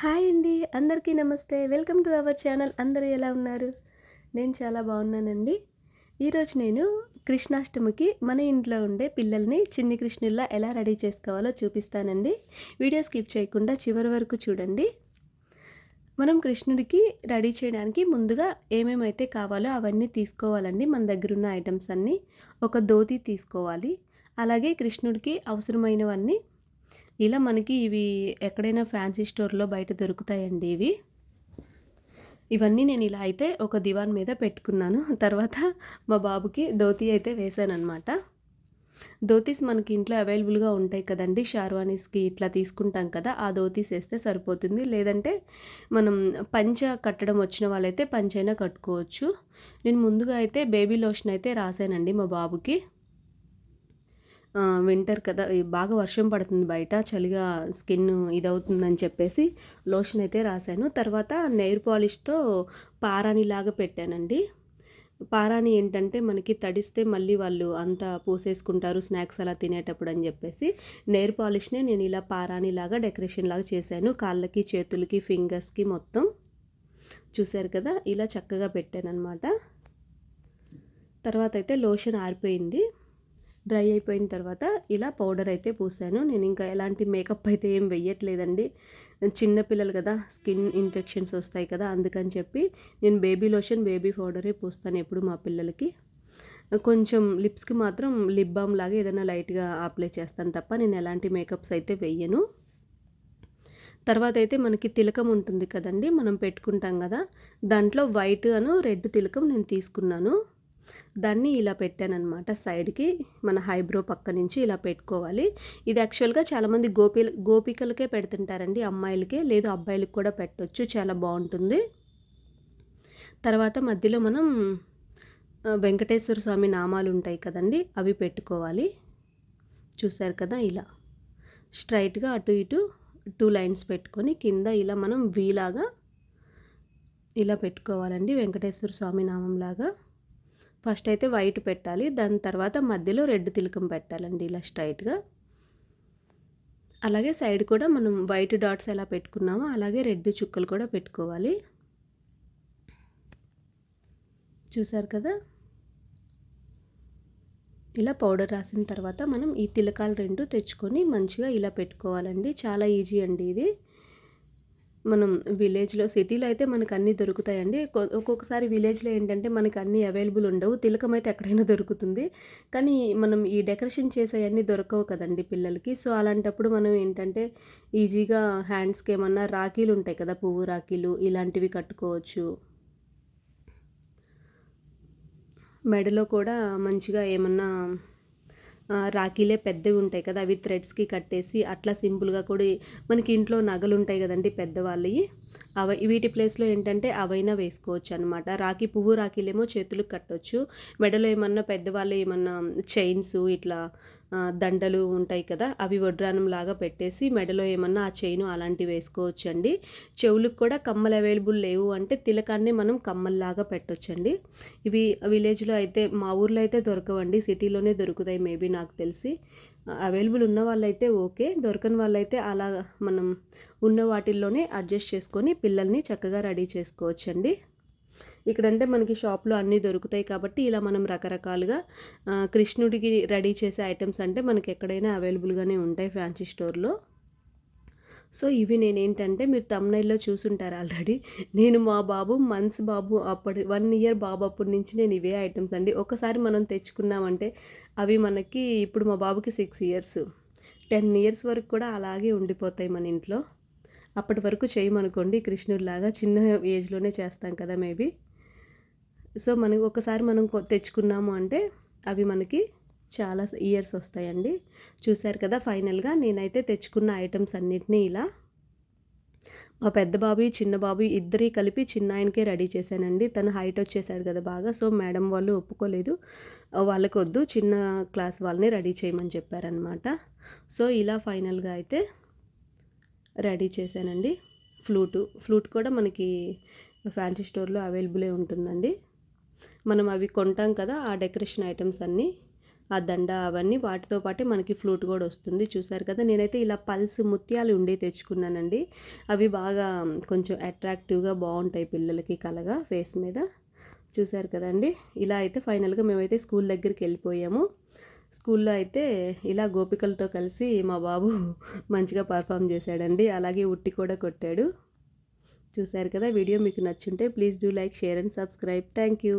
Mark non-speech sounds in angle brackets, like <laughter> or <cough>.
Hi అండి అందరికీ నమస్తే. Welcome to our channel. అందరూ ఎలా ఉన్నారు? నేను చాలా బాగున్నానండి. ఈరోజు నేను కృష్ణాష్టమికి మన ఇంట్లో ఉండే పిల్లల్ని చిన్ని కృష్ణుల్లా ఎలా రెడీ చేసుకోవాలో చూపిస్తానండి. వీడియో స్కిప్ చేయకుండా చివరి వరకు చూడండి. మనం కృష్ణుడికి రెడీ చేయడానికి ముందుగా ఏమేమైతే కావాలో అవన్నీ తీసుకోవాలండి. మన దగ్గర ఉన్న ఐటమ్స్ అన్నీ ఒక ధోతి తీసుకోవాలి. అలాగే కృష్ణుడికి అవసరమైనవన్నీ ఇలా మనకి ఇవి ఎక్కడైనా ఫ్యాన్సీ స్టోర్లో బయట దొరుకుతాయండి ఇవి. ఇవన్నీ నేను ఇలా అయితే ఒక దివాన్ మీద పెట్టుకున్నాను. తర్వాత మా బాబుకి ధోతి అయితే వేశానమాట ధోతీస్ మనకి ఇంట్లో అవైలబుల్గా ఉంటాయి కదండి. షార్వానీస్కి ఇట్లా తీసుకుంటాం కదా ఆ ధోతీస్ వేస్తే సరిపోతుంది. లేదంటే మనం పంచ కట్టడం వచ్చిన వాళ్ళైతే పంచైనా కట్టుకోవచ్చు. నేను ముందుగా అయితే బేబీ లోషన్ అయితే రాశానండి మా బాబుకి. వింటర్ కదా బాగా వర్షం పడుతుంది బయట చలిగా స్కిన్ ఇదవుతుందని చెప్పేసి లోషన్ అయితే రాశాను. తర్వాత నెయిర్ పాలిష్తో పారానిలాగా పెట్టానండి. పారాని ఏంటంటే మనకి తడిస్తే మళ్ళీ వాళ్ళు అంతా పూసేసుకుంటారు స్నాక్స్ అలా తినేటప్పుడు అని చెప్పేసి. నెయిర్ పాలిష్నే నేను ఇలా పారానిలాగా డెకరేషన్ లాగా చేశాను కాళ్ళకి చేతులకి ఫింగర్స్కి మొత్తం. చూశారు కదా ఇలా చక్కగా పెట్టాను అనమాట తర్వాత అయితే లోషన్ ఆరిపోయింది. డ్రై అయిపోయిన తర్వాత ఇలా పౌడర్ అయితే పూసాను. నేను ఇంకా ఎలాంటి మేకప్ అయితే ఏం వెయ్యట్లేదండి. చిన్నపిల్లలు కదా స్కిన్ ఇన్ఫెక్షన్స్ వస్తాయి కదా అందుకని చెప్పి నేను బేబీ లోషన్ బేబీ పౌడరే పూస్తాను ఎప్పుడు మా పిల్లలకి. కొంచెం లిప్స్కి మాత్రం లిప్ బామ్ లాగా ఏదైనా లైట్గా అప్లై చేస్తాను తప్ప నేను ఎలాంటి మేకప్స్ అయితే వెయ్యను. తర్వాత అయితే మనకి తిలకం ఉంటుంది కదండి మనం పెట్టుకుంటాం కదా దాంట్లో వైట్ అను రెడ్ తిలకం నేను తీసుకున్నాను. దాన్ని ఇలా పెట్టానమాట సైడ్కి మన హైబ్రో పక్క నుంచి ఇలా పెట్టుకోవాలి. ఇది యాక్చువల్గా చాలామంది గోపి గోపికలకే పెడుతుంటారండి. అమ్మాయిలకే లేదు అబ్బాయిలకు కూడా పెట్టవచ్చు చాలా బాగుంటుంది. తర్వాత మధ్యలో మనం వెంకటేశ్వర స్వామి నామాలు ఉంటాయి కదండి అవి పెట్టుకోవాలి. చూశారు కదా ఇలా. స్ట్రైట్గా అటు ఇటు టూ లైన్స్ పెట్టుకొని కింద ఇలా మనం వీలాగా ఇలా పెట్టుకోవాలండి. వెంకటేశ్వర స్వామి నామంలాగా. ఫస్ట్ అయితే వైట్ పెట్టాలి దాని తర్వాత మధ్యలో రెడ్ తిలకం పెట్టాలండి ఇలా స్ట్రైట్గా. అలాగే సైడ్ కూడా మనం వైట్ డాట్స్ ఎలా పెట్టుకున్నామో అలాగే రెడ్ చుక్కలు కూడా పెట్టుకోవాలి. చూసారు కదా? ఇలా పౌడర్ రాసిన తర్వాత మనం ఈ తిలకాలు రెండు తెచ్చుకొని మంచిగా ఇలా పెట్టుకోవాలండి. చాలా ఈజీ అండి ఇది. మనం విలేజ్లో సిటీలో అయితే మనకు అన్నీ దొరుకుతాయండి ఒక్కొక్కసారి విలేజ్లో ఏంటంటే మనకు అన్నీ అవైలబుల్ ఉండవు. తిలకం అయితే ఎక్కడైనా దొరుకుతుంది. కానీ మనం ఈ డెకరేషన్ చేసేవన్నీ దొరకవు కదండి పిల్లలకి. సో అలాంటప్పుడు మనం ఏంటంటే ఈజీగా హ్యాండ్స్కి ఏమన్నా రాఖీలు ఉంటాయి కదా పువ్వు రాఖీలు ఇలాంటివి కట్టుకోవచ్చు. మెడలో కూడా మంచిగా ఏమన్నా రాఖీలే పెద్దవి ఉంటాయి కదా అవి థ్రెడ్స్కి కట్టేసి అట్లా సింపుల్గా కూడా మనకి ఇంట్లో నగలు ఉంటాయి కదండి పెద్దవాళ్ళవి. అవ వీటి ప్లేస్లో ఏంటంటే అవైనా వేసుకోవచ్చు అనమాట రాఖీ పువ్వు రాఖీలేమో చేతులకు కట్టవచ్చు మెడలో ఏమన్నా పెద్దవాళ్ళు ఏమన్నా చైన్స్ ఇట్లా దండలు ఉంటాయి కదా అవి వడ్రానం లాగా పెట్టేసి మెడలో ఏమన్నా ఆ చైను అలాంటివి వేసుకోవచ్చండి. చెవులకు కూడా కమ్మలు అవైలబుల్ లేవు అంటే తిలకాన్ని మనం కమ్మల్లాగా పెట్టొచ్చండి. ఇవి విలేజ్లో అయితే మా ఊర్లో అయితే దొరకవండి. సిటీలోనే దొరుకుతాయి మేబీ నాకు తెలిసి. అవైలబుల్ ఉన్న వాళ్ళైతే ఓకే. దొరకని వాళ్ళైతే అలా మనం ఉన్న వాటిల్లోనే అడ్జస్ట్ చేసుకొని పిల్లల్ని చక్కగా రెడీ చేసుకోవచ్చండి. ఇక్కడంటే మనకి షాప్లో అన్నీ దొరుకుతాయి కాబట్టి ఇలా మనం రకరకాలుగా కృష్ణుడికి రెడీ చేసే ఐటమ్స్ అంటే మనకి ఎక్కడైనా అవైలబుల్గానే ఉంటాయి ఫ్యాన్సీ స్టోర్లో. సో ఇవి నేనేంటంటే మీరు తమ్నైల్లో చూసుంటారు ఆల్రెడీ. నేను మా బాబు మంత్స్ బాబు అప్పటి వన్ ఇయర్ బాబు అప్పటి నుంచి నేను ఇవే ఐటమ్స్ అండి. ఒకసారి మనం తెచ్చుకున్నామంటే అవి మనకి ఇప్పుడు మా బాబుకి సిక్స్ ఇయర్స్. టెన్ ఇయర్స్ వరకు కూడా అలాగే ఉండిపోతాయి మన ఇంట్లో. అప్పటి వరకు చేయమనుకోండి కృష్ణుడిలాగా చిన్న ఏజ్లోనే చేస్తాం కదా మేబీ. సో మనకి ఒకసారి మనం తెచ్చుకున్నాము అంటే అవి మనకి చాలా ఇయర్స్ వస్తాయండి. చూశారు కదా ఫైనల్గా నేనైతే తెచ్చుకున్న ఐటమ్స్ అన్నిటినీ ఇలా మా పెద్ద బాబు చిన్న బాబు ఇద్దరి కలిపి చిన్న ఆయనకే రెడీ చేశానండి. తను హైట్ వచ్చేసాడు కదా బాగా సో మేడం వాళ్ళు ఒప్పుకోలేదు. వాళ్ళకి వద్దు చిన్న క్లాస్ వాళ్ళని రెడీ చేయమని చెప్పారనమాట సో ఇలా ఫైనల్గా అయితే రెడీ చేశానండి. ఫ్లూటు ఫ్లూట్ కూడా మనకి ఫ్యాన్సీ స్టోర్లో అవైలబులే ఉంటుందండి. మనం అవి కొంటాం కదా ఆ డెకరేషన్ ఐటమ్స్ అన్నీ. ఆ దండ అవన్నీ వాటితో పాటే మనకి ఫ్లూట్ కూడా వస్తుంది. చూసారు కదా నేనైతే ఇలా పల్స్ ముత్యాలు ఉండే తెచ్చుకున్నానండి. అవి బాగా కొంచెం అట్రాక్టివ్గా బాగుంటాయి పిల్లలకి కలగా ఫేస్ మీద. చూసారు కదండి ఇలా అయితే ఫైనల్గా మేమైతే స్కూల్ దగ్గరికి వెళ్ళిపోయాము. స్కూల్లో అయితే ఇలా గోపికలతో కలిసి మా బాబు <laughs> మంచిగా పర్ఫామ్ చేశాడండి. అలాగే ఉట్టి కూడా కొట్టాడు. చూశారు కదా వీడియో మీకు నచ్చుంటే please do like share and subscribe. Thank you.